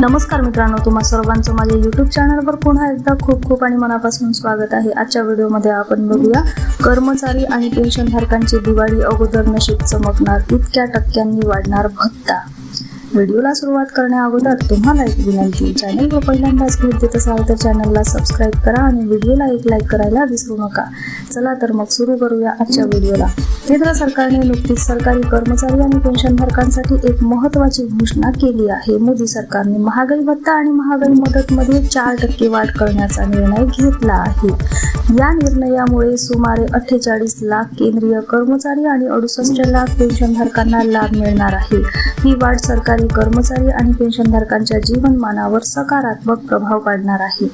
नमस्कार मित्रांनो तुम्हा सर्वांचं माझ्या युट्यूब चॅनलवर पुन्हा एकदा खूप खूप आणि मनापासून स्वागत आहे. आजच्या व्हिडिओमध्ये आपण बघूया कर्मचारी आणि पेन्शनधारकांची दिवाळी अगोदर नशीब चमकणार इतक्या टक्क्यांनी वाढणार भत्ता. व्हिडिओला सुरुवात करण्याअगोदर तुम्हाला एक विनंती चॅनलवर पहिल्यांदाच भेट देत असाल तर चॅनलला सबस्क्राईब करा आणि व्हिडिओला एक लाईक करायला विसरू नका. चला तर मग सुरू करूया आजच्या व्हिडिओला. केंद्र सरकारने नुकतीच सरकारी कर्मचारी आणि पेन्शनधारकांसाठी एक महत्त्वाची घोषणा केली आहे. मोदी सरकारने महागाई भत्ता आणि महागाई मदतमध्ये चार टक्के वाढ करण्याचा निर्णय घेतला आहे. या निर्णयामुळे सुमारे अठ्ठेचाळीस लाख केंद्रीय कर्मचारी आणि अडुसष्ट लाख पेन्शनधारकांना लाभ मिळणार आहे. ही वाढ सरकारी कर्मचारी आणि पेन्शनधारकांच्या जीवनमानावर सकारात्मक प्रभाव पाडणार आहे.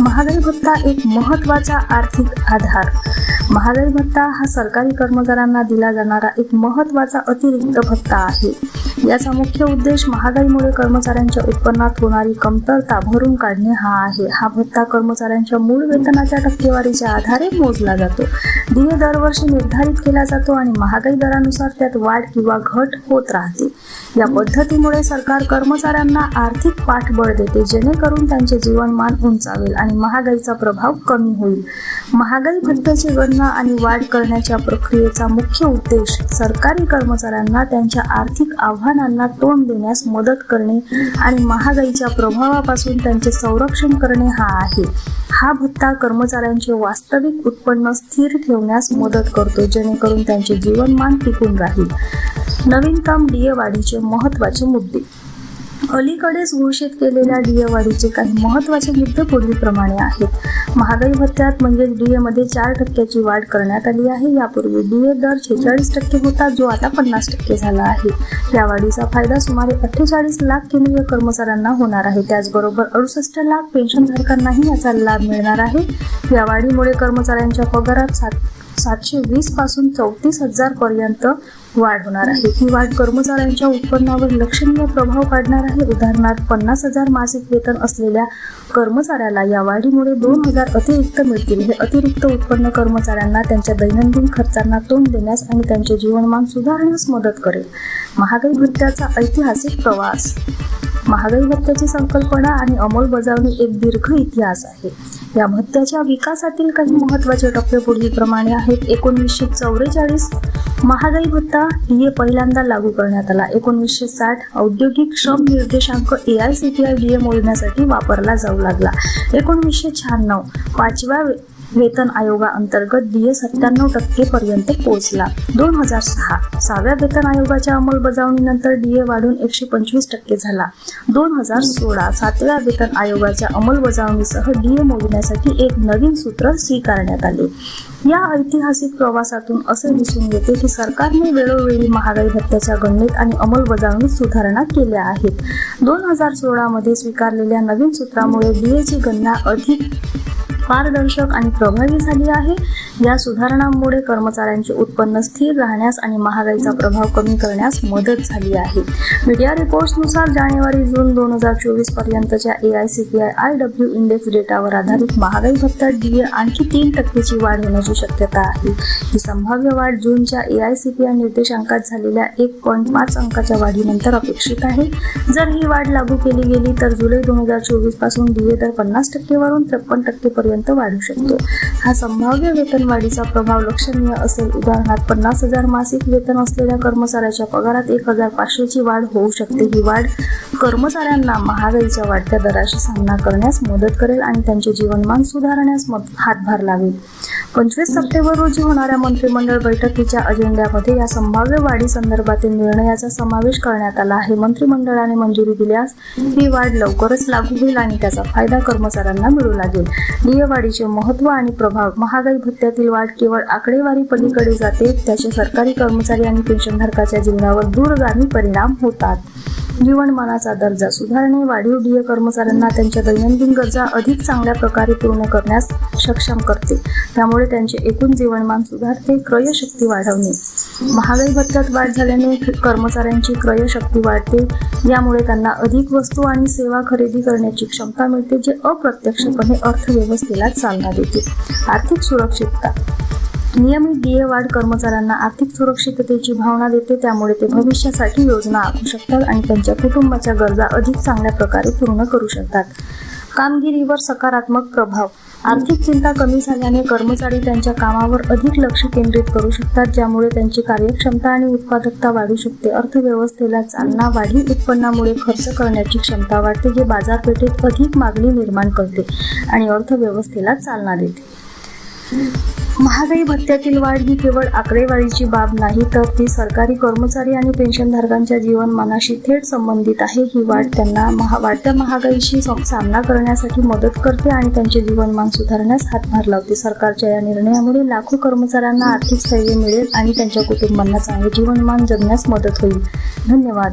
महागाई भत्ता एक महत्त्वाचा आर्थिक आधार. महागाई भत्ता हा सरकारी कर्मचाऱ्यांना दिला जाणारा एक महत्त्वाचा अतिरिक्त भत्ता आहे. याचा मुख्य उद्देश महागाईमुळे कर्मचाऱ्यांच्या उत्पन्नात होणारी कमतरता भरून काढणे हा आहे. हा भत्ता कर्मचाऱ्यांच्या मूळ वेतनाच्या टक्केवारीच्या आधारे मोजला जातो. डीए दरवर्षी निर्धारित केला जातो आणि महागाई दरानुसार त्यात वाढ किंवा घट होत राहते. या पद्धतीमुळे सरकार कर्मचाऱ्यांना आर्थिक पाठबळ देते जेणेकरून त्यांचे जीवनमान उंचावेल आणि महागाईचा प्रभाव कमी होईल. महागाई भत्त्याची गणना आणि वाढ करण्याच्या प्रक्रियेचा मुख्य उद्देश सरकारी कर्मचाऱ्यांना त्यांच्या आर्थिक आव्हानांना तोंड देण्यास मदत करणे आणि महागाईच्या प्रभावापासून त्यांचे संरक्षण करणे हा आहे. हा भत्ता कर्मचाऱ्यांचे वास्तविक उत्पन्न स्थिर ठेवण्यास मदत करतो जेणेकरून त्यांचे जीवनमान टिकून राहील. नवीनतम डीए वाढीचे महत्त्वाचे मुद्दे अलीकडेच घोषित केलेल्या डीए वाढीचे काही महत्त्वाचे मुद्दे पुढीलप्रमाणे आहेत. महागाई भत्त्यात म्हणजेच डी मध्ये चार टक्क्याची वाढ करण्यात आली आहे. यापूर्वी डीए दर छेचाळीस टक्के होता जो आता पन्नास टक्के झाला आहे. या वाढीचा फायदा सुमारे अठ्ठेचाळीस लाख केंद्रीय कर्मचाऱ्यांना होणार आहे. त्याचबरोबर अडुसष्ट लाख पेन्शनधारकांनाही याचा लाभ मिळणार आहे. या वाढीमुळे कर्मचाऱ्यांच्या पगारात सात सातशे वीसपासून चौतीस हजार पर्यंत वाढ होणार आहे. ही वाढ कर्मचाऱ्यांच्या उत्पन्नावर लक्षणीय प्रभाव पाडणार आहे. उदाहरणार्थ पन्नास हजार मासिक वेतन असलेल्या कर्मचाऱ्याला या वाढीमुळे दोन हजार अतिरिक्त मिळतील. हे अतिरिक्त उत्पन्न कर्मचाऱ्यांना त्यांच्या दैनंदिन खर्चांना तोंड देण्यास आणि त्यांचे जीवनमान सुधारण्यास मदत करेल. महागाई भत्त्याचा ऐतिहासिक प्रवास. महागाई भत्त्याची संकल्पना आणि अंमलबजावणी एक दीर्घ इतिहास आहे. या भत्त्याच्या विकासातील काही महत्त्वाचे टप्पे पुढीलप्रमाणे आहेत. एकोणीसशे चौवेचाळीस महागाई भत्ता डीए पहिल्यांदा लागू करण्यात आला. एकोणीसशे साठ औद्योगिक श्रम निर्देशांक A I C T I DA मोजण्यासाठी वापरला जाऊ लागला. एकोणीसशे शहाण्णव पाचव्या वेतन आयोगाअंतर्गत डीए सत्त्याण्णव टक्के पर्यंत पोहोचला. दोन हजार सहा सहाव्या वेतन आयोगाच्या अंमलबजावणीनंतर डीए वाढून एकशे पंचवीस टक्के झाला. दोन हजार सोळा सातव्या वेतन आयोगाच्या अंमलबजावणीसह डीए मोजण्यासाठी एक नवीन सूत्र स्वीकारण्यात आले. या ऐतिहासिक प्रवासातून असे दिसून येते की सरकारने वेळोवेळी महागाई भत्त्याच्या गणनेत आणि अंमलबजावणीत सुधारणा केल्या आहेत. दोन हजार सोळामध्ये स्वीकारलेल्या नवीन सूत्रामुळे डीएची गणना अधिक पारदर्शक आणि प्रभावी झाली आहे. या सुधारणांमुळे कर्मचाऱ्यांचे उत्पन्न स्थिर राहण्यास आणि महागाईचा प्रभाव कमी करण्यास मदत झाली आहे. मीडिया रिपोर्ट्सनुसार जानेवारी जून दोन हजार चोवीस पर्यंतच्या A I C P I I W index डेटावर आधारित महागाई भत्ता डीए आणखी तीन टक्केची वाढ होण्याची शक्यता आहे. ही संभाव्य वाढ जूनच्या A I C P I निर्देशांकात झालेल्या एक पॉईंट पाच अंकाच्या वाढीनंतर अपेक्षित आहे. जर ही वाढ लागू केली गेली तर जुलै दोन हजार चोवीसपासून डीए दर पन्नास टक्केवरून त्रेपन्न टक्केपर्यंत वाढू शकतो. हा संभाव्य वेतनवाढीचा प्रभाव लक्षणीय असेल. उदाहरणार्थ पन्नास हजार मासिक वेतन असलेल्या कर्मचाऱ्याच्या पगारात एक हजार पाचशेची वाढ होऊ शकते. ही वाढ कर्मचाऱ्यांना महागाईच्या वाढत्या दराशी सामना करण्यास मदत करेल आणि त्यांचे जीवनमान सुधारण्यास मद- हातभार लावेल. पंचवीस सप्टेंबर रोजी होणाऱ्या मंत्रिमंडळ बैठकीच्या अजेंड्यामध्ये या संभाव्य वाढी संदर्भातील निर्णयाचा समावेश करण्यात आला आहे. मंत्रिमंडळाने मंजुरी दिल्यास ही वाढ लवकरच लागू होईल आणि त्याचा फायदा कर्मचाऱ्यांना मिळू लागेल. डीए वाढीचे महत्त्व आणि प्रभाव महागाई भत्त्यातील वाढ केवळ आकडेवारी पलीकडे जाते त्याचे सरकारी कर्मचारी आणि पेन्शनधारकाच्या जीवनावर दूरगामी परिणाम होतात. जीवनमानाचा दर्जा सुधारणे वाढीव डीए कर्मचाऱ्यांना त्यांच्या दैनंदिन गरजा अधिक चांगल्या प्रकारे पूर्ण करण्यास सक्षम करते. त्यामुळे त्यांचे एकूण जीवनमान सुधारते क्रयशक्ती वाढवणे. महागाई भत्त्यात वाढ झाल्याने कर्मचाऱ्यांची क्रयशक्ती वाढते. यामुळे त्यांना अधिक वस्तू आणि सेवा खरेदी करण्याची क्षमता मिळते जे अप्रत्यक्षपणे अर्थव्यवस्थेला चालना देते. आर्थिक सुरक्षितता. नियमित डीए वाढ कर्मचाऱ्यांना आर्थिक सुरक्षिततेची भावना देते त्यामुळे ते भविष्यासाठी योजना आखू शकतात आणि त्यांच्या कुटुंबाच्या गरजा अधिक चांगल्या प्रकारे पूर्ण करू शकतात. कामगिरीवर सकारात्मक प्रभाव. आर्थिक चिंता कमी झाल्याने कर्मचारी त्यांच्या कामावर अधिक लक्ष केंद्रित करू शकतात ज्यामुळे त्यांची कार्यक्षमता आणि उत्पादकता वाढू शकते. अर्थव्यवस्थेला चालना वाढीव उत्पन्नामुळे खर्च करण्याची क्षमता वाढते जे बाजारपेठेत अधिक मागणी निर्माण करते आणि अर्थव्यवस्थेला चालना देते. महागाई भत्त्यातील वाढ ही केवळ आकडेवारीची बाब नाही तर ती सरकारी कर्मचारी आणि पेन्शनधारकांच्या जीवनमानाशी थेट संबंधित आहे. ही वाढ त्यांना महा वाढत्या महागाईशी सामना करण्यासाठी मदत करते आणि त्यांचे जीवनमान सुधारण्यास हातभार लावते सरकारच्या या निर्णयामुळे लाखो कर्मचाऱ्यांना आर्थिक स्थैर्य मिळेल आणि त्यांच्या कुटुंबांना चांगले जीवनमान जगण्यास मदत होईल. धन्यवाद.